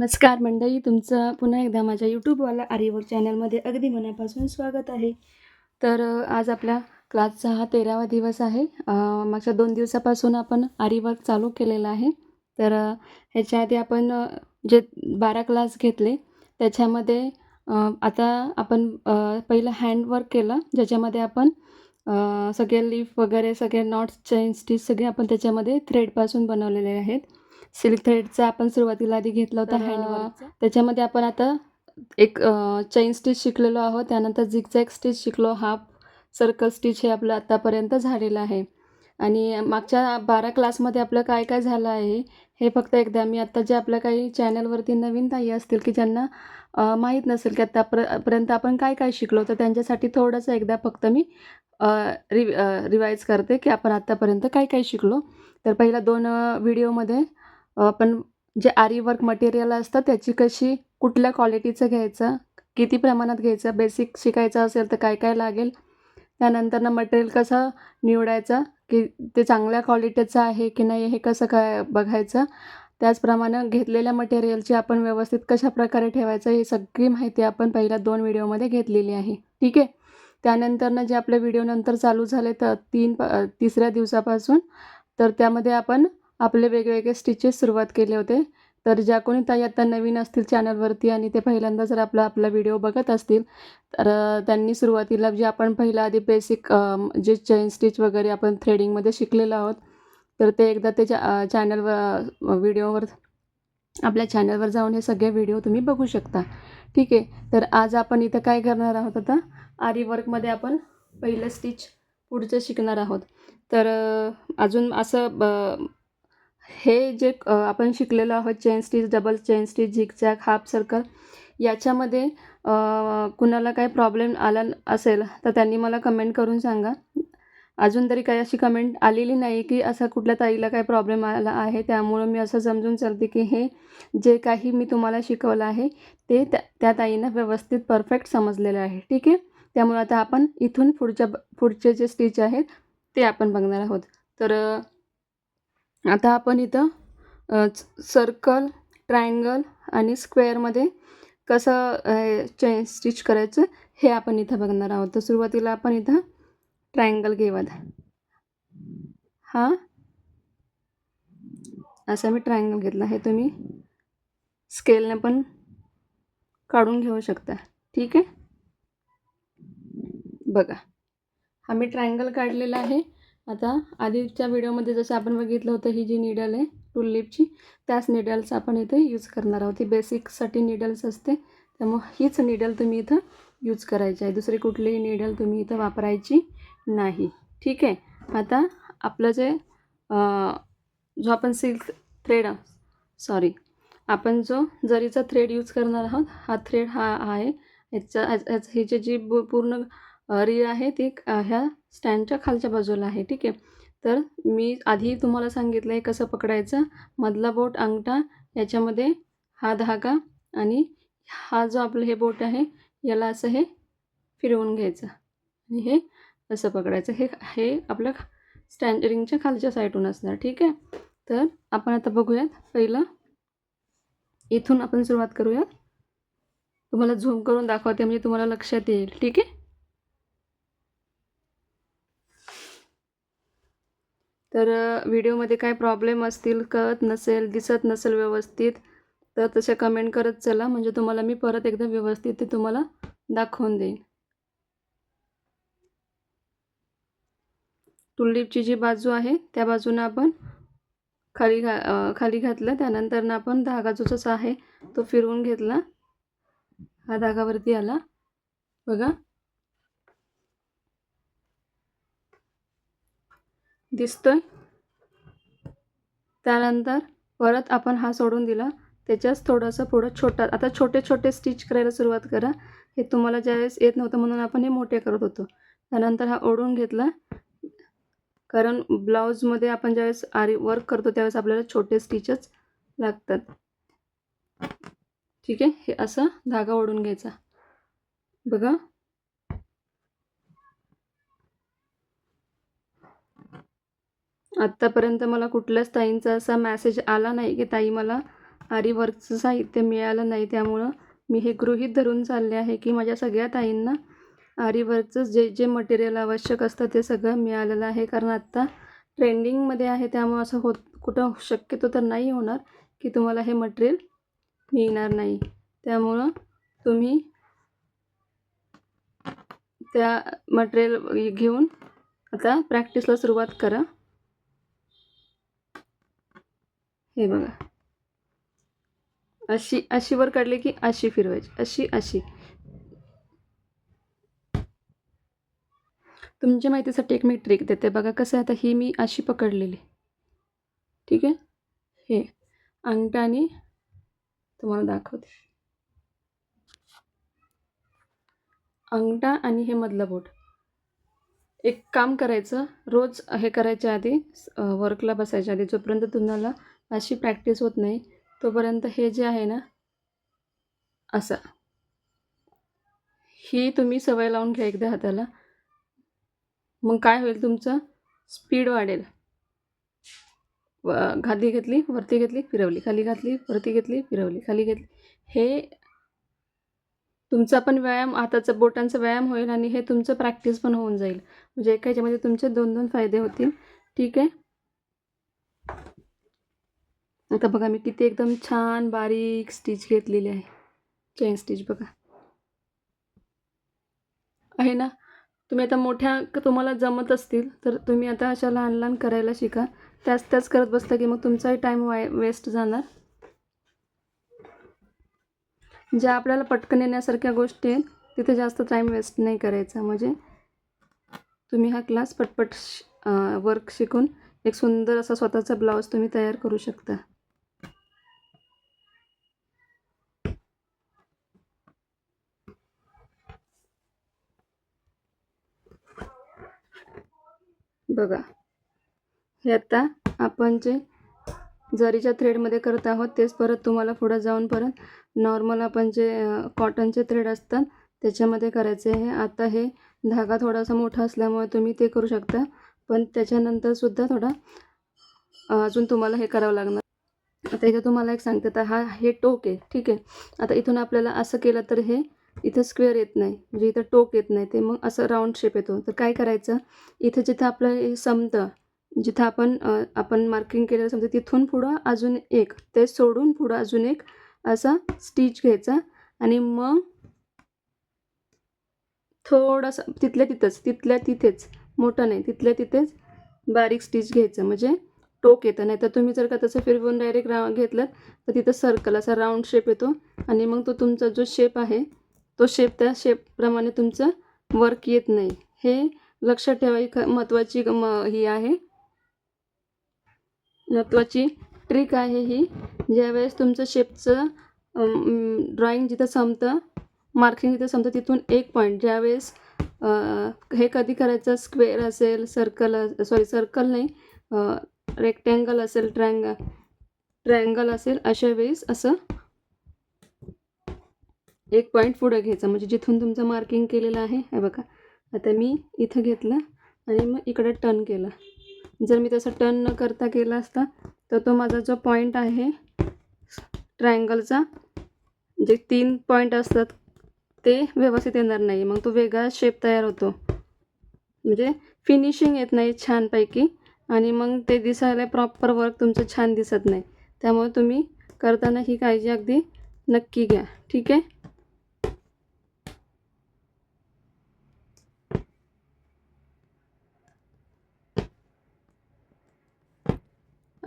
नमस्कार मंडळी तुमचं पुन्हा एकदा माझ्या यूट्यूबवाला आर्यवर्क चॅनलमध्ये अगदी मनापासून स्वागत आहे. तर आज आपल्या क्लासचा हा तेरावा दिवस आहे. मागच्या दोन दिवसापासून आपण आरीवर्क चालू केलेला आहे. तर ह्याच्या आधी आपण जे बारा क्लास घेतले त्याच्यामध्ये आता आपण पहिलं हँडवर्क केलं ज्याच्यामध्ये आपण सगळे लीफ वगैरे सगळे नॉट्स चेन स्टिच सगळे आपण त्याच्यामध्ये थ्रेडपासून बनवलेले आहेत. सिल्क थ्रेडचा आपण सुरुवातीला आधी घेतला होता हँडवर्क त्याच्यामध्ये आपण आता एक चैन स्टिच शिकलेलो आहोत. त्यानंतर झिगझॅग स्टिच शिकलो. हाफ सर्कल स्टिच हे आपलं आत्तापर्यंत झालेलं आहे. आणि मागच्या बारा क्लासमध्ये आपलं काय काय झालं आहे हे फक्त एकदा मी आत्ता जे आपल्या काही चॅनलवरती नवीन ताई असतील की ज्यांना माहीत नसेल की आत्तापर पर्यंत आपण काय काय शिकलो तर त्यांच्यासाठी थोडंसं एकदा फक्त मी रिव रिवाईज करते की आपण आत्तापर्यंत काय काय शिकलो. तर पहिल्या दोन व्हिडिओमध्ये आपण जे आरी वर्क मटेरियल असतं त्याची कशी कुठल्या क्वालिटीचं घ्यायचं किती प्रमाणात घ्यायचं बेसिक शिकायचं असेल तर काय काय लागेल? त्यानंतरनं मटेरियल कसं निवडायचं की ते चांगल्या क्वालिटीचं आहे की नाही हे कसं काय बघायचं? त्याचप्रमाणे घेतलेल्या मटेरियलची आपण व्यवस्थित कशा प्रकारे ठेवायचं ही सगळी माहिती आपण पहिल्या दोन व्हिडिओमध्ये घेतलेली आहे. ठीक आहे? त्यानंतरनं जे आपले व्हिडिओ नंतर चालू झाले तर तीन प तिसऱ्या दिवसापासून तर त्यामध्ये आपण आपले वेगवेगळे स्टिचेस सुरुवात केले होते. तर ज्या कोणी ताई आता नवीन असतील चॅनलवरती आणि ते पहिल्यांदा जर आपला आपला व्हिडिओ बघत असतील तर त्यांनी सुरुवातीला जे आपण पहिला आधी बेसिक जे चेन स्टिच वगैरे आपण थ्रेडिंगमध्ये शिकलेलो आहोत तर ते एकदा ते चॅ चॅनलवर व्हिडिओवर आपल्या चॅनलवर जाऊन हे सगळे व्हिडिओ तुम्ही बघू शकता. ठीक आहे? तर आज आपण इथं काय करणार आहोत आता? आरी वर्कमध्ये आपण पहिलं स्टिच पुढचं शिकणार आहोत. तर अजून असं ब हे जे आपण शिकलेलो आहोत chain stitch double chain stitch zigzag half circle याच्यामध्ये कुणाला काही प्रॉब्लेम आला न- असेल तर त्यांनी मला कमेंट करून सांगा. अजून तरी काही अशी कमेंट आलेली नाही की असा कुठल्या ताईला काही प्रॉब्लेम आला आहे त्यामुळं मी असं समजून चालते की हे जे काही मी तुम्हाला शिकवलं आहे ते त्या त्या ताईंना व्यवस्थित परफेक्ट समजलेलं आहे. ठीक आहे? त्यामुळे आता आपण इथून पुढच्या ब- पुढचे जे स्टिच आहेत ते आपण बघणार आहोत. तर आता आपण इथं सर्कल ट्रायंगल आणि स्क्वेअरमध्ये कसं चे स्टिच करायचं हे आपण इथं बघणार आहोत. तर सुरुवातीला आपण इथं ट्रायंगल घेऊयात. हा? असा मी ट्रायंगल घेतला. हे तुम्ही स्केलने पण काढून घेऊ शकता. ठीक आहे? बघा. हा मी ट्रायंगल काढलेला आहे. आता आधीच्या व्हिडिओमध्ये जसं आपण बघितलं होतं ही जी निडल आहे टूल लिपची त्याच निडल्स आपण इथे यूज करणार आहोत. ही बेसिकसाठी निडल्स असते. त्यामुळं हीच निडल तुम्ही इथं यूज करायची आहे. दुसरी कुठलीही निडल तुम्ही इथं वापरायची नाही. ठीक आहे? आता आपलं जे जो आपण सिल्क थ्रेड सॉरी आपण जो जरीचा थ्रेड यूज करणार आहोत हा थ्रेड हा आहे. याचा याच- याच- ह्याची जी पूर्ण री आहे ती ह्या स्टँडच्या खालच्या बाजूला आहे ठीक आहे. तर मी आधी तुम्हाला सांगितलं आहे कसं पकडायचं. मधला बोट अंगठा याच्यामध्ये हा धागा आणि हा जो आपलं हे बोट आहे याला असं हे फिरवून घ्यायचं. आणि हे असं पकडायचं. हे हे आपलं स्टँड रिंगच्या खालच्या साईडून असणार ठीक आहे. तर आपण आता बघूयात पहिलं. इथून आपण सुरुवात करूयात. तुम्हाला झूम करून दाखवते म्हणजे तुम्हाला लक्षात येईल ठीक आहे. तर व्हिडिओमध्ये काय प्रॉब्लेम असतील कळत नसेल दिसत नसेल व्यवस्थित तर तसे कमेंट करत चला. म्हणजे तुम्हाला मी परत एकदा व्यवस्थित ते तुम्हाला दाखवून देईन. टुलिपची जी बाजू आहे त्या बाजूनं आपण खाली घा खाली घातलं. त्यानंतरनं आपण धागा जो जसा आहे तो फिरवून घेतला. हा धागावरती आला. बघा. दिसतोय. त्यानंतर परत आपण हा सोडून दिला. त्याच्याच थोडंसं पुढं छोटा आता छोटे छोटे स्टिच करायला सुरुवात करा. हे तुम्हाला ज्यावेळेस येत नव्हतं म्हणून आपण हे मोठे करत होतो. त्यानंतर हा ओढून घेतला. कारण ब्लाऊजमध्ये आपण ज्यावेळेस आरी वर्क करतो त्यावेळेस आपल्याला छोटे स्टिचच लागतात. ठीक आहे? हे असं धागा ओढून घ्यायचा. बघा. आत्तापर्यंत मला कुठल्याच ताईंचा असा मॅसेज आला नाही की ताई मला आरीवर्कचं साहित्य मिळालं नाही. त्यामुळं मी हे गृहीत धरून चालले आहे की माझ्या सगळ्या ताईंना आरीवर्कचं जे जे मटेरियल आवश्यक असतं ते सगळं मिळालेलं आहे. कारण आत्ता ट्रेंडिंगमध्ये आहे. त्यामुळं असं होत कुठं शक्यतो तर नाही होणार की तुम्हाला हे मटेरियल मिळणार नाही. त्यामुळं तुम्ही त्या मटेरियल घेऊन आता प्रॅक्टिसला सुरुवात करा. हे बघा. अशी अशी वर काढली की अशी फिरवायची. अशी अशी. तुमच्या माहितीसाठी एक मी ट्रिक देते. बघा कसं आहे आता ही मी अशी पकडलेली. ठीक आहे? हे अंगठाने तुम्हाला दाखवते. अंगठा आणि हे मधलं बोट. एक काम करायचं. रोज हे करायच्या आधी वर्कला बसायच्या आधी जोपर्यंत तुम्हाला अशी प्रॅक्टिस होत नाही. तोपर्यंत हे जे आहे ना असं. ही तुम्ही सवय लावून घ्या एकदा हाताला. मग काय होईल तुमचं? स्पीड वाढेल. व खाली घेतली वरती घेतली फिरवली. खाली घातली वरती घेतली फिरवली. खाली घेतली. हे तुमचा पण व्यायाम हाताचा बोटांचा व्यायाम होईल आणि हे तुमचं प्रॅक्टिस पण होऊन जाईल. म्हणजे एका ह्याच्यामध्ये तुमचे दोन दोन फायदे होतील. ठीक आहे? आता बघा मी किती एकदम छान बारीक स्टिच घेतलेली आहे. चेन स्टिच बघा. आहे ना? तुम्ही आता मोठ्या तुम्हाला जमत असतील तर तुम्ही आता अशा लहान लहान करायला शिका. त्याच त्याच करत बसता की मग तुमचाही टाईम वाय वेस्ट जाणार. ज्या आपल्याला पटकन येण्यासारख्या गोष्टी आहेत तिथे जास्त टाईम वेस्ट नाही करायचा. म्हणजे तुम्ही हा क्लास पटपट वर्क शिकून एक सुंदर असा स्वतःचा ब्लाऊज तुम्ही तयार करू शकता. बघा. हे आता आपण जे जरीच्या थ्रेडमध्ये करत आहोत तेच परत तुम्हाला पुढं जाऊन परत नॉर्मल आपण जे कॉटनचे थ्रेड असतात त्याच्यामध्ये करायचे आहे. आता हे धागा थोडासा मोठा असल्यामुळे तुम्ही ते करू शकता पण त्याच्यानंतरसुद्धा थोडा अजून तुम्हाला हे करावं लागणार. आता इथं तुम्हाला एक सांगते आता हा हे टोक आहे ठीक आहे. आता इथून आपल्याला असं केलं तर हे इथं स्क्वेअर येत नाही म्हणजे इथं टोक येत नाही ते मग असं राऊंड शेप येतो. तर काय करायचं? इथं जिथं आपलं हे संपतं जिथं आपण आपण मार्किंग केलेलं समजा तिथून पुढं अजून एक ते सोडून पुढं अजून एक असा स्टिच घ्यायचा आणि मग थोडंसं तिथल्या तिथंच तिथल्या तिथेच मोठं नाही तिथल्या तिथेच बारीक स्टिच घ्यायचं. म्हणजे टोक येतं नाही तर तुम्ही जर का तसं फिरवून डायरेक्ट रा घेतलं तर तिथं सर्कल असा राऊंड शेप येतो आणि मग तो तुमचा जो शेप आहे तो शेप त्या शेपप्रमाणे तुमचं वर्क येत नाही. हे लक्षात ठेवा ही ख महत्त्वाची म ही आहे. महत्त्वाची ट्रिक आहे ही. ज्यावेळेस तुमचं शेपचं ड्रॉइंग जिथं संपतं मार्किंग जिथं संपतं तिथून एक पॉईंट ज्यावेळेस हे कधी करायचं स्क्वेअर असेल सर्कल सॉरी सर्कल नाही रेक्टँगल असेल ट्रँग ट्रँगल असेल अशा वेळेस असं एक पॉईंट पुढं घ्यायचा. म्हणजे जिथून तुमचं मार्किंग केलेलं आहे हे बघा. आता मी इथं घेतलं आणि मग इकडे टर्न केलं. जर मी तसं टर्न न करता केला असता तर तो माझा जो पॉईंट आहे ट्रायंगलचा जे तीन पॉईंट असतात ते व्यवस्थित येणार नाही मग तो वेगळा शेप तयार होतो. म्हणजे फिनिशिंग येत नाही छानपैकी आणि मग ते दिसायला प्रॉपर वर्क तुमचं छान दिसत नाही. त्यामुळे तुम्ही करताना ही काळजी अगदी नक्की घ्या. ठीक आहे?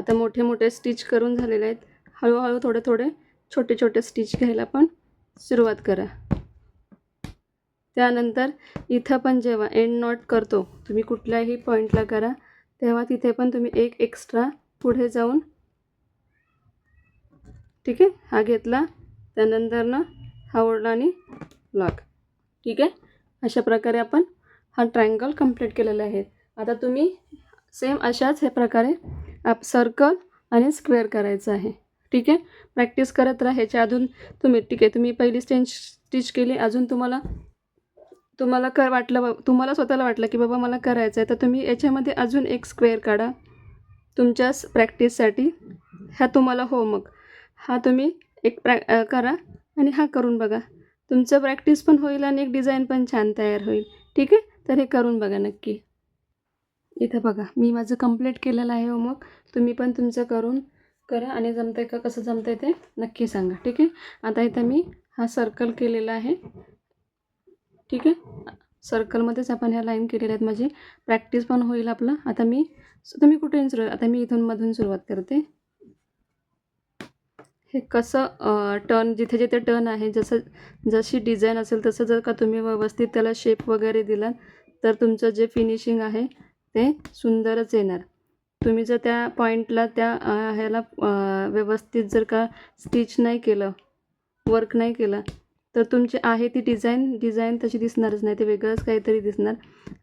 आता मोठे मोठे स्टिच करून झालेले आहेत. हळूहळू थोडे थोडे छोटे छोटे स्टिच घ्यायला पण सुरुवात करा. त्यानंतर इथं पण जेव्हा एंड नॉट करतो तुम्ही कुठल्याही पॉईंटला करा तेव्हा तिथे पण तुम्ही एक एक्स्ट्रा पुढे जाऊन ठीक आहे हा घेतला. त्यानंतर ना हा ओढला आणि लॉक ठीक आहे? अशा प्रकारे आपण हा ट्रायंगल कंप्लीट केलेला आहे. आता तुम्ही सेम अशाच हे प्रकारे आप सर्कल आणि स्क्वेअर करायचं आहे. ठीक आहे? प्रॅक्टिस करत राहायच्या अजून तुम्ही ठीक आहे तुम्ही पहिली स्टेंच स्टिच केली. अजून तुम्हाला तुम्हाला कर वाटलं बा- तुम्हाला स्वतःला वाटलं की बाबा मला करायचं आहे तर तुम्ही याच्यामध्ये अजून एक स्क्वेअर काढा. तुमच्या प्रॅक्टिससाठी ह्या तुम्हाला हो मग. हा तुम्ही एक प्रॅ करा आणि हा करून बघा. तुमचं प्रॅक्टिस पण होईल आणि एक डिझाईन पण छान तयार होईल. ठीक आहे? तर हे करून बघा नक्की. इथं बघा मी माझं कंप्लीट केलेलं आहे होमवर्क तुम्ही पण तुमचं करून करा आणि जमतंय का कसं जमतंय ते नक्की सांगा ठीक आहे? आता इथं मी हा सर्कल केलेला आहे. ठीक आहे? सर्कलमध्येच आपण ह्या लाईन केलेल्या आहेत माझी. प्रॅक्टिस पण होईल आपलं. आता मी तुम्ही कुठेही सुरू आता मी इथून मधून सुरुवात करते. हे कसं टर्न जिथे जिथे टर्न आहे जसं जशी डिझाईन असेल तसं जर का तुम्ही व्यवस्थित त्याला शेप वगैरे दिलात तर तुमचं जे फिनिशिंग आहे ते सुंदरच येणार. तुम्ही जर त्या पॉईंटला त्या ह्याला व्यवस्थित जर का स्टिच नाही केलं वर्क नाही केलं तर तुमची आहे ती डिझाईन डिझाईन तशी दिसणारच नाही. ते वेगळंच काहीतरी दिसणार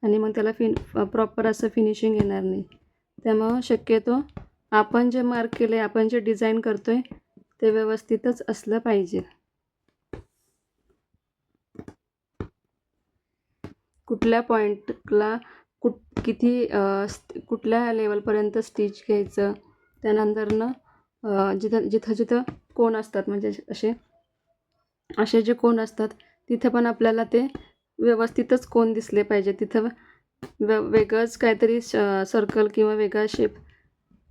आणि मग त्याला फिन प्रॉपर असं फिनिशिंग येणार नाही. त्यामुळं शक्यतो आपण जे मार्क केले आपण जे डिझाईन करतो आहे ते व्यवस्थितच असलं पाहिजे. कुठल्या पॉईंटला कुठ किती स् कुठल्या लेवलपर्यंत स्टिच घ्यायचं? त्यानंतरनं जिथं जिथं जिथं कोण असतात? म्हणजे असे असे जे कोण असतात तिथं पण आपल्याला ते व्यवस्थितच कोण दिसले पाहिजे. तिथं वे वेगळंच काहीतरी सर्कल किंवा वेगळा शेप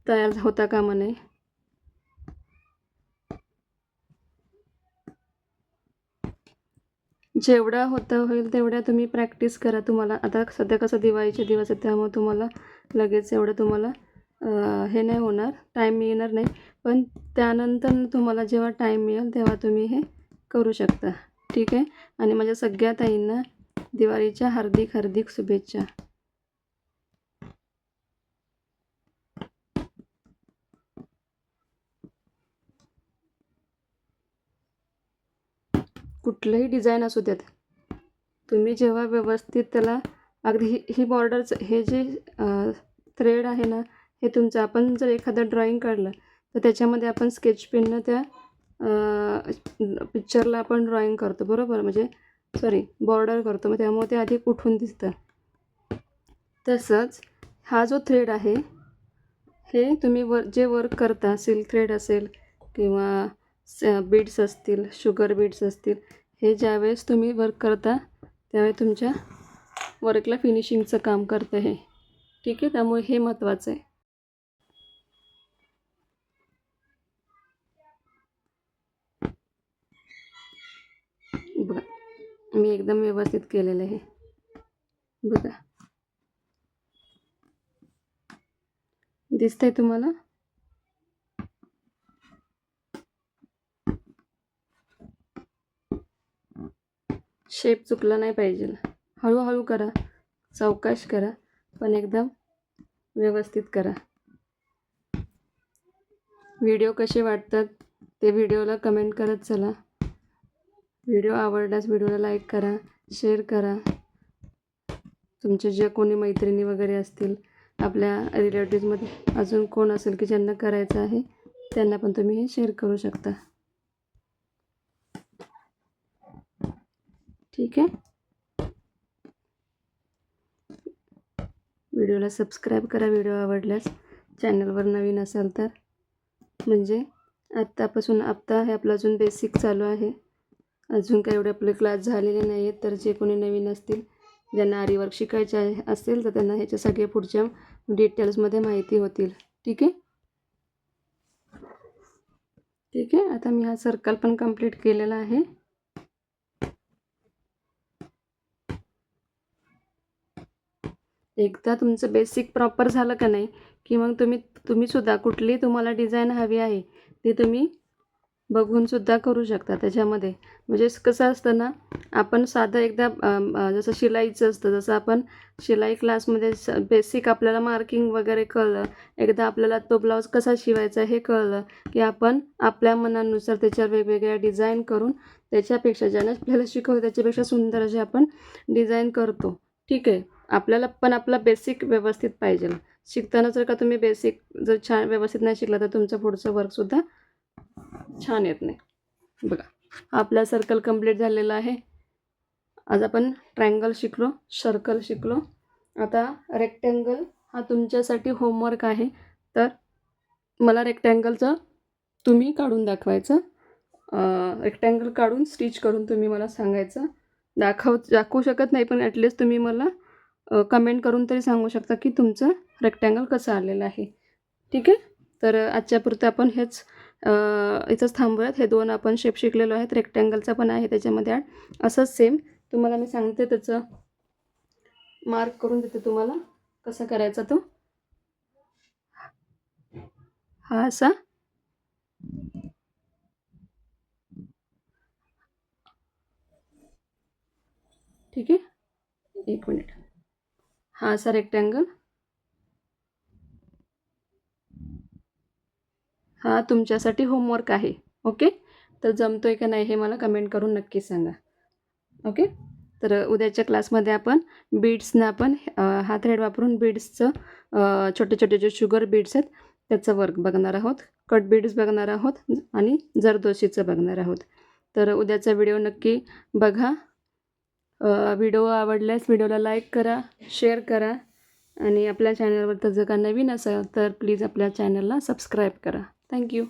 तयार होता कामा नये. जेवढा होतं होईल तेवढ्या तुम्ही प्रॅक्टिस करा तुम्हाला. आता सध्या कसं दिवाळीचे दिवस आहेत त्यामुळे तुम्हाला लगेच एवढं तुम्हाला हे नाही होणार टाईम मिळणार नाही. पण त्यानंतर तुम्हाला जेव्हा टाईम मिळेल तेव्हा तुम्ही हे करू शकता. ठीक आहे? आणि माझ्या सगळ्या ताईंना दिवाळीच्या हार्दिक हार्दिक शुभेच्छा. कुठलंही डिझाईन असू देत तुम्ही जेव्हा व्यवस्थित त्याला अगदी ही ही बॉर्डरचं हे जे थ्रेड आहे ना हे तुमचं आपण जर एखादं ड्रॉईंग काढलं तर त्याच्यामध्ये आपण स्केच पेननं त्या पिक्चरला आपण ड्रॉईंग करतो बरोबर? म्हणजे सॉरी बॉर्डर करतो मग त्यामुळे ते अधिक उठून दिसतं. तसंच हा जो थ्रेड आहे हे तुम्ही वर जे वर्क करता सिल्क थ्रेड असेल किंवा बीड्स असतील शुगर बीड्स असतील हे ज्यावेळेस तुम्ही वर्क करता त्यावेळी तुमच्या वर्कला फिनिशिंगचं काम करतं हे. ठीक आहे? त्यामुळे हे महत्त्वाचं आहे. बघा मी एकदम व्यवस्थित केलेलं आहे. बघा. दिसतंय तुम्हाला? शेप चुकला नाही पाहिजे हळूहळू करा सावकाश करा पण एकदम व्यवस्थित करा. व्हिडिओ कसे वाटतात ते व्हिडिओला कमेंट करत चला. व्हिडिओ आवडल्यास व्हिडिओला लाईक करा शेअर करा. तुमचे जे कोणी मैत्रिणी वगैरे असतील आपल्या रिलेटिव्हमध्ये अजून कोण असेल की ज्यांना करायचं आहे त्यांना पण तुम्ही हे शेअर करू शकता. ठीक आहे. व्हिडिओला सबस्क्राईब करा व्हिडिओ आवडल्यास. चॅनलवर नवीन असाल तर. म्हणजे आत्तापासून आत्ता हे आपलं अजून बेसिक चालू आहे. अजून काही एवढे आपले क्लास झालेले नाही आहेत तर जे कोणी नवीन असतील ज्यांना आरीवर्क शिकायचे आहे असेल तर त्यांना ह्याच्या सगळ्या पुढच्या डिटेल्समध्ये माहिती होतील. ठीक आहे? ठीक आहे. आता मी हा सर्कल पण कंप्लीट केलेला आहे. एकदा तुमचं बेसिक प्रॉपर झालं का नाही की मग तुम्ही तुम्हीसुद्धा कुठली तुम्हाला डिझाईन हवी आहे ती तुम्ही बघूनसुद्धा करू शकता त्याच्यामध्ये. म्हणजे कसं असतं ना आपण साधं एकदा जसं शिलाईचं असतं जसं आपण शिलाई क्लासमध्ये स बेसिक आपल्याला मार्किंग वगैरे कळलं एकदा आपल्याला तो ब्लाऊज कसा शिवायचा हे कळलं की आपण आपल्या मनानुसार त्याच्यावर वेगवेगळ्या डिझाईन करून त्याच्यापेक्षा ज्यानं आपल्याला शिकवलं त्याच्यापेक्षा सुंदर असे आपण डिझाईन करतो. ठीक आहे? आपल्याला पण आपला बेसिक व्यवस्थित पाहिजे शिकताना जर का तुम्ही बेसिक जर छान व्यवस्थित नाही शिकला तर तुमचं पुढचं वर्कसुद्धा छान येत नाही. बघा हा आपला सर्कल कंप्लीट झालेला आहे. आज आपण ट्रँगल शिकलो सर्कल शिकलो. आता रेक्टँगल हा तुमच्यासाठी होमवर्क आहे. तर मला रेक्टँगलचं तुम्ही काढून दाखवायचं. रेक्टँगल काढून स्टिच करून तुम्ही मला सांगायचं. दाखव दाखवू शकत नाही पण ॲटलिस्ट तुम्ही मला कमेंट करून तरी सांगू शकता की तुमचं रेक्टँगल कसं आलेलं आहे. ठीक आहे? तर आजच्यापुरतं आपण हेच इथंच थांबूयात. हे दोन आपण शेप शिकलेलो आहेत. रेक्टँगलचा पण आहे त्याच्यामध्ये ॲड असंच सेम तुम्हाला मी सांगते त्याचं मार्क करून देते तुम्हाला. कसा करायचा तो? हा असा. ठीक आहे? एक मिनिट. हा असा रेक्टँगल हा तुमच्यासाठी होमवर्क आहे ओके तर जमतोय का नाही हे मला कमेंट करून नक्की सांगा ओके तर उद्याच्या क्लासमध्ये आपण बीड्सनं आपण हा थ्रेड वापरून बीड्सचं छोटे छोटे जे शुगर बीड्स आहेत त्याचं वर्क बघणार आहोत. कट बीड्स बघणार आहोत आणि जरदोशीचं बघणार आहोत. तर उद्याचा व्हिडिओ नक्की बघा. व्हिडिओ आवडल्यास व्हिडिओला लाईक करा शेअर करा आणि आपल्या चॅनलवर तर जर का नवीन असाल तर प्लीज आपल्या चॅनलला सबस्क्राईब करा. थँक्यू